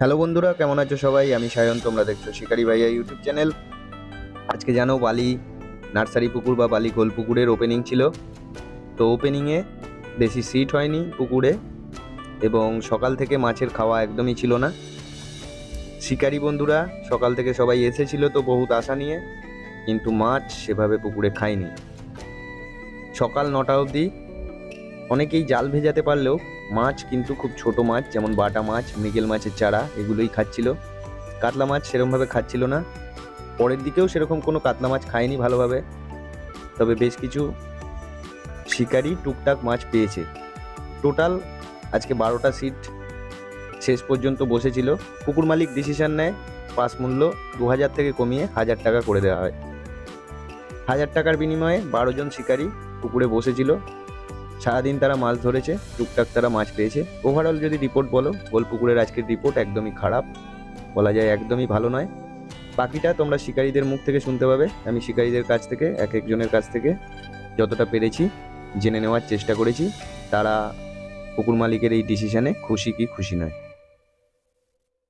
Hello বন্ধুরা, কেমন আছো সবাই? আমি সায়ন, তোমরা দেখছ শিকারি ভাইয়া ইউটিউব চ্যানেল। আজকে জানো বালি নার্সারি পুকুর বা বালি গোল পুকুরের ওপেনিং ছিল। তো ওপেনিংয়ে বেশি সিট হয়নি পুকুরে এবং সকাল থেকে মাছের খাওয়া একদমই ছিল না। শিকারি বন্ধুরা, সকাল থেকে সবাই এসেছিল তো বহুত আশা নিয়ে, কিন্তু মাছ সেভাবে পুকুরে খায়নি। সকাল নটা অবধি অনেকেই জাল ভেজাতে পারলেও মাছ কিন্তু খুব ছোট মাছ, যেমন বাটা মাছ, মৃগেল মাছের চারা, এগুলোই খাচ্ছিল। কাতলা মাছ সেরকমভাবে খাচ্ছিল না। পরের দিকেও সেরকম কোনো কাতলা মাছ খায়নি ভালোভাবে। তবে বেশ কিছু শিকারি টুকটাক মাছ পেয়েছে। টোটাল আজকে বারোটা সিট শেষ পর্যন্ত বসেছিল। পুকুর মালিক ডিসিশন নেয়, পাস মূল্য দু হাজার থেকে কমিয়ে হাজার টাকা করে দেওয়া হয়। হাজার টাকার বিনিময়ে বারো জন শিকারি পুকুরে বসেছিল। সারাদিন তারা মাছ ধরেছে, টুকটাক তারা মাছ পেয়েছে ওভারঅল যদি রিপোর্ট বলো গোলপুকুরের আজকের রিপোর্ট একদমই খারাপ। বলা যায় একদমই ভালো নয়। বাকিটা তোমরা শিকারীদের মুখ থেকে শুনতে পাবে। আমি শিকারীদের কাছ থেকে, এক একজনের কাছ থেকে যতটা পেরেছি, জেনে নেওয়ার চেষ্টা করেছি। তারা পুকুর মালিকের এই ডিসিশনে খুশি কি খুশি নয়।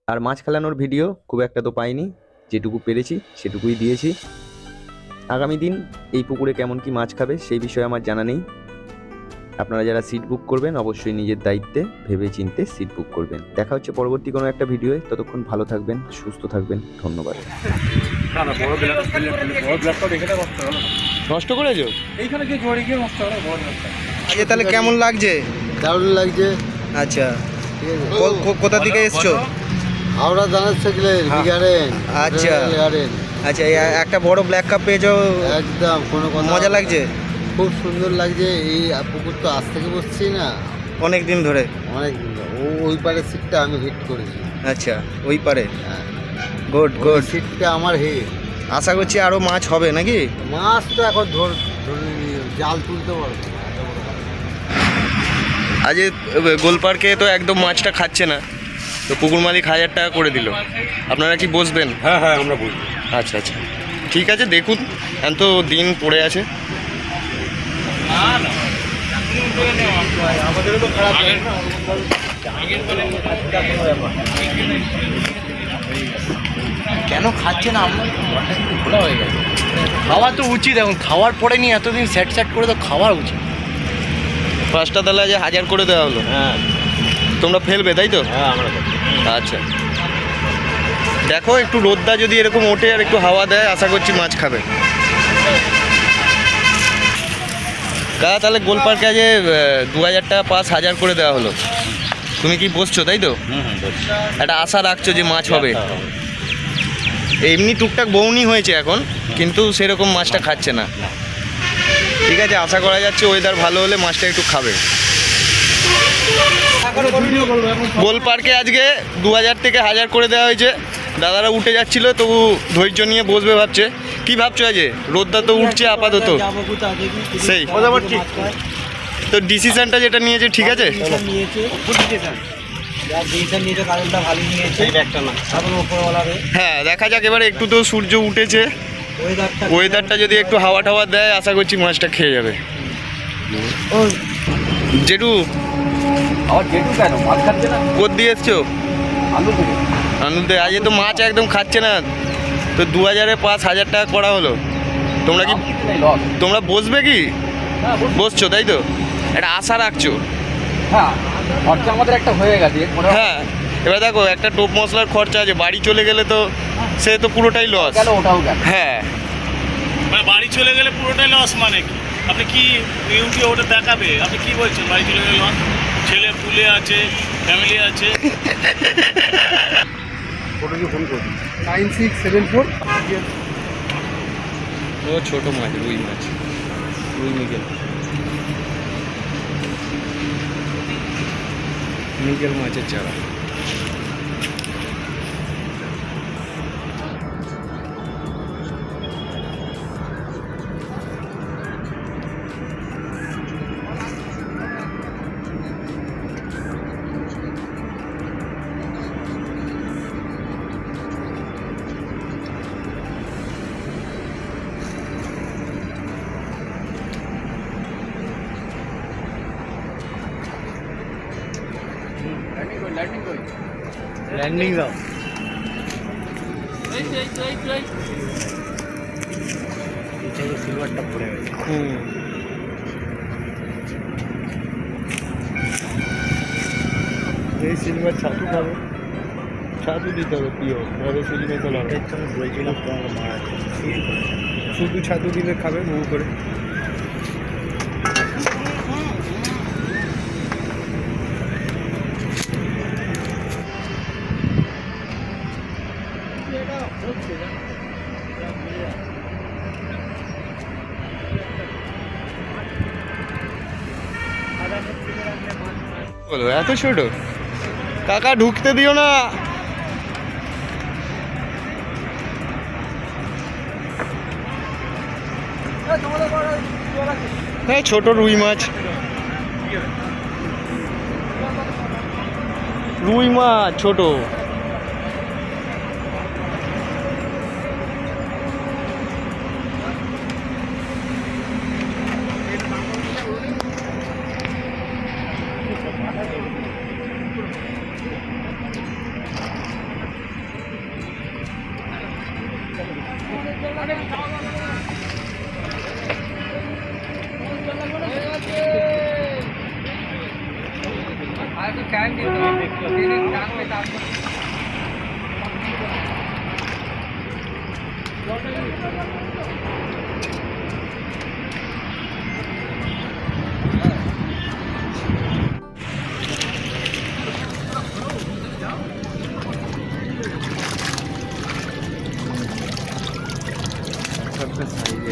আর মাছ খেলানোর ভিডিও খুব একটা তো পাইনি। যেটুকু পেরেছি সেটুকুই দিয়েছি। আগামী দিন এই পুকুরে কেমন কি মাছ খাবে সেই বিষয়ে আমার জানা নেই। আপনারা যারা সিট বুক করবেন অবশ্যই নিজের দায়িত্বে ভেবে চিনতে সিট বুক করবেন। দেখা হচ্ছে পরবর্তী কোনো একটা ভিডিওয়ে ততক্ষণ ভালো থাকবেন সুস্থ থাকবেন। ধন্যবাদ। নষ্ট করেছ? এইখানে যে জড়ি গিয়ে নষ্ট হলো বড় আজকে তাহলে কেমন লাগছে? দারুণ লাগছে। আচ্ছা। ঠিক আছে কোথা থেকে এসছো? হাওড়া দানার থাকলে গার্ডেন আচ্ছা। গার্ডেন আচ্ছা একটা বড় ব্ল্যাক কাপ পেয়েছ? একদম কোনো মজা লাগছে? খুব সুন্দর লাগছে এই পুকুর তো আজ থেকে বসছি না। অনেক দিন ধরে? অনেক দিন ধরে। ও ওই পারে সিটটা আমি হিট করেছি। আচ্ছা ওই পারে হ্যাঁ। গুড গুড সিটটা আমার হিট আশা করছি আরও মাছ হবে নাকি? মাছ তো এখন ধর ধরে জাল তুলতে পারব। আজ গোল পার্কে তো একদম মাছটা খাচ্ছে না। তো পুকুর মালিক হাজার টাকা করে দিল। আপনারা কি বসবেন? হ্যাঁ হ্যাঁ আমরা বুঝব আচ্ছা আচ্ছা। ঠিক আছে দেখুন। এখন তো দিন পড়ে আছে। কেন খাচ্ছে না? আমরা খোলা হয়ে গেছে। খাওয়া তো উচিত এখন খাওয়ার পরে নিয়ে এতদিন সেট সেট করে তো খাওয়া উচিত। পাঁচটা তাহলে আজ হাজার করে দেওয়া হলো। হ্যাঁ। তোমরা ফেলবে তাই তো? হ্যাঁ আমরা আচ্ছা। দেখো একটু রোদ্দা যদি এরকম ওঠে আর একটু হাওয়া দেয় আশা করছি মাছ খাবে। কাকা তাহলে গোল পার্কে আজ দু হাজার টাকা পাঁচ হাজার করে দেওয়া হলো। তুমি কি বসছো তাই তো। একটা আশা রাখছো যে মাছ হবে। এমনি টুকটাক বৌনি হয়েছে এখন কিন্তু সেরকম মাছটা খাচ্ছে না। ঠিক আছে আশা করা যাচ্ছে ওয়েদার ভালো হলে মাছটা একটু খাবে। গোল পার্কে আজকে দু হাজার থেকে হাজার করে দেওয়া হয়েছে। দাদারা উঠে যাচ্ছিল তবু ধৈর্য নিয়ে বসবে ভাবছে। কি ভাবছ আজ রোদটা তো উঠছে আপাতত। সেই। তো ডিসিশনটা যেটা নিয়েছে ঠিক আছে? হ্যাঁ দেখা যাক এবারে একটু তো সূর্য উঠেছে। ওয়েদারটা যদি একটু হাওয়া টাওয়া দেয় আশা করছি মাছটা খেয়ে যাবে। জেঠু আবার জেঠু কেন? ভাত খাচ্ছে না? কোদ দিয়ে এসছো? আলু দেবো আনন্দে আজ তো মাছ একদম খাচ্ছে না। তো দু হাজারে পাঁচ হাজার টাকা করা হলো। তোমরা কি তোমরা বসবে কি? হ্যাঁ বসছো তাই তো? একটা আশা রাখছো। হ্যাঁ খরচা আমাদের একটা হয়ে গেছে। হ্যাঁ এবার দেখো একটা টোপ মশলার খরচা আছে। বাড়ি চলে গেলে তো সে তো পুরোটাই লস গেল ওটাও গেল। হ্যাঁ। মানে বাড়ি চলে গেলে পুরোটাই লস মানে কি? আপনি কি ইউটিউবে ওটা দেখাবে? আপনি কি বলছেন বাড়ি চলে গেলে লস ছেলে পুলে আছে ফ্যামিলি আছে। নাইন সিক্স সেভেন ফোর ও ছোট মাছ রুই মাছ। রুই মিগেল। মিগেল মাছের চারা। ল্যান্ডিং দাও। সিলভারটা পড়ে গেছে। হুম। এই সিলভার ছাতু খাবে। ছাতু দিতে হবে প্রিয় মেশাল হবে এটার জন্য বলেছিলাম তোমাকে মারা শুধু ছাতু দিলে খাবে মু করে। বলো এত ছোট। কাকা ঢুকতে দিও না। হ্যাঁ ছোট রুই মাছ। রুই মাছ ছোট। আর একটু